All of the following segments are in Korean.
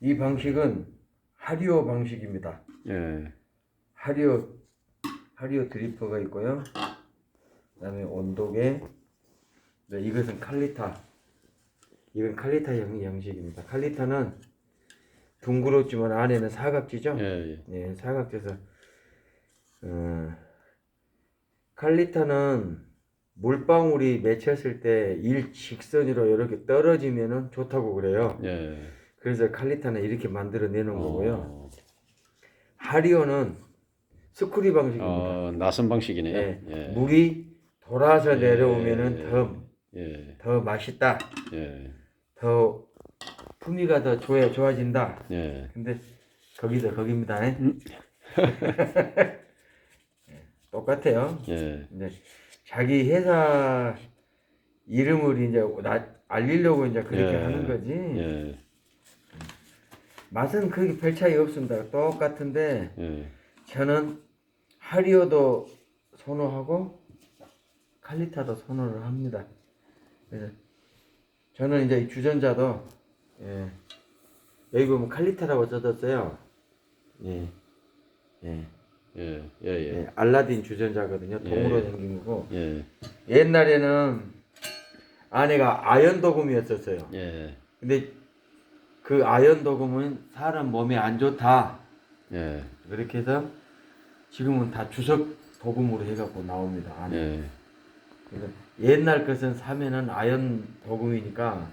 이 방식은 하리오 방식입니다. 예. 하리오 하리오 드리퍼가 있고요. 그다음에 온도계. 네, 이것은 칼리타. 이건 칼리타 형, 형식입니다. 칼리타는 둥그렇지만 안에는 사각지죠. 예. 예. 예, 사각져서 어, 칼리타는 물방울이 맺혔을 때 일직선으로 이렇게 떨어지면은 좋다고 그래요. 예. 그래서 칼리타는 이렇게 만들어 내는 거고요. 어, 하리오는 스크류 방식입니다. 어, 낯선 방식이네요. 예, 예. 물이 돌아서 예, 내려오면은 예, 더, 예. 더 맛있다. 예. 더 품위가 더 좋아, 좋아진다. 예. 근데 거기서 거기입니다. 예. 음. 똑같아요. 예. 자기 회사 이름을 이제 나, 알리려고 이제 그렇게 예. 하는 거지. 예. 맛은 그렇게 별 차이 없습니다. 똑같은데 예. 저는 하리오도 선호하고 칼리타도 선호를 합니다. 그래서 저는 이제 이 주전자도 예, 여기 보면 칼리타라고 써졌어요. 예, 예, 예. 예. 예. 예, 알라딘 주전자거든요. 동으로 예. 생긴 거고 예. 옛날에는 안에가 아연 도금이었었어요. 예. 근데 그 아연 도금은 사람 몸에 안 좋다. 예. 그렇게 해서 지금은 다 주석 도금으로 해갖고 나옵니다. 안에. 예. 그래서 옛날 것은 사면은 아연 도금이니까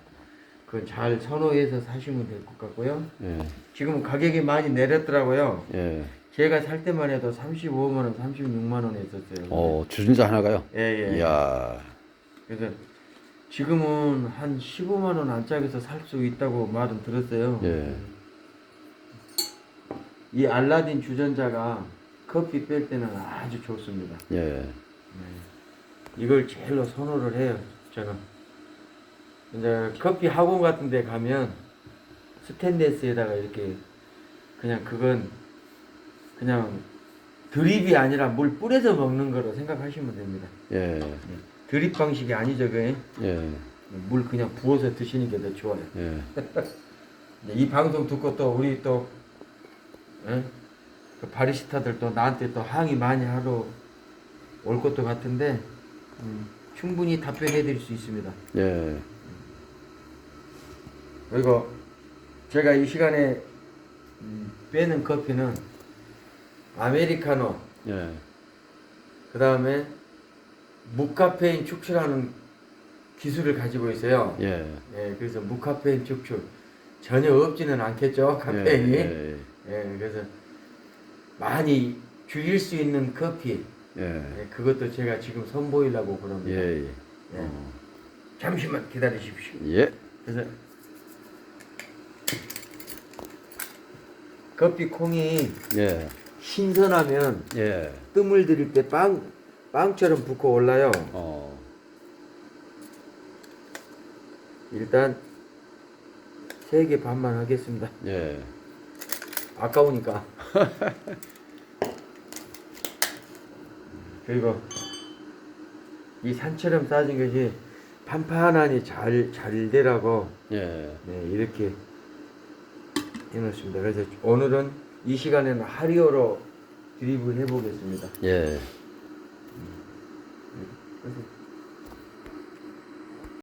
그건 잘 선호해서 사시면 될 것 같고요. 예. 지금은 가격이 많이 내렸더라고요. 예. 제가 살 때만 해도 35만 원, 36만 원 했었어요. 어, 주전자 하나가요? 예, 예. 이야. 그래서 지금은 한 15만 원 안짝에서 살 수 있다고 말은 들었어요. 예. 이 알라딘 주전자가 커피 뺄 때는 아주 좋습니다. 예. 이걸 제일로 선호를 해요. 저는 이제 커피 학원 같은 데 가면 스테인레스에다가 이렇게 그냥 그건 그냥 드립이 아니라 물 뿌려서 먹는 거로 생각하시면 됩니다. 예. 드립 방식이 아니죠, 그게. 예. 물 그냥 부어서 드시는 게 더 좋아요. 예. 네, 이 방송 듣고 또 우리 또 예? 그 바리스타들 또 나한테 또 항의 많이 하러 올 것도 같은데 음, 충분히 답변해 드릴 수 있습니다. 예. 그리고 제가 이 시간에 음, 빼는 커피는 아메리카노 예. 그 다음에 무카페인 축출하는 기술을 가지고 있어요. 예. 예, 그래서 무카페인 축출 전혀 없지는 않겠죠 카페인이. 예. 예, 그래서 많이 줄일 수 있는 커피, 예. 예, 그것도 제가 지금 선보이려고 그럽니다. 예. 예. 예. 잠시만 기다리십시오. 예. 그래서 커피 콩이 예. 신선하면 예. 뜸을 들일 때 빵, 빵처럼 붓고 올라요. 어. 일단 세 개 반만 하겠습니다. 예. 아까우니까. 그리고 이 산처럼 싸진 것이 판판하니 잘, 잘 되라고 예. 네, 이렇게 해놓습니다. 그래서 오늘은 이 시간에는 하리오로 드립을 해보겠습니다. 예. Thank you.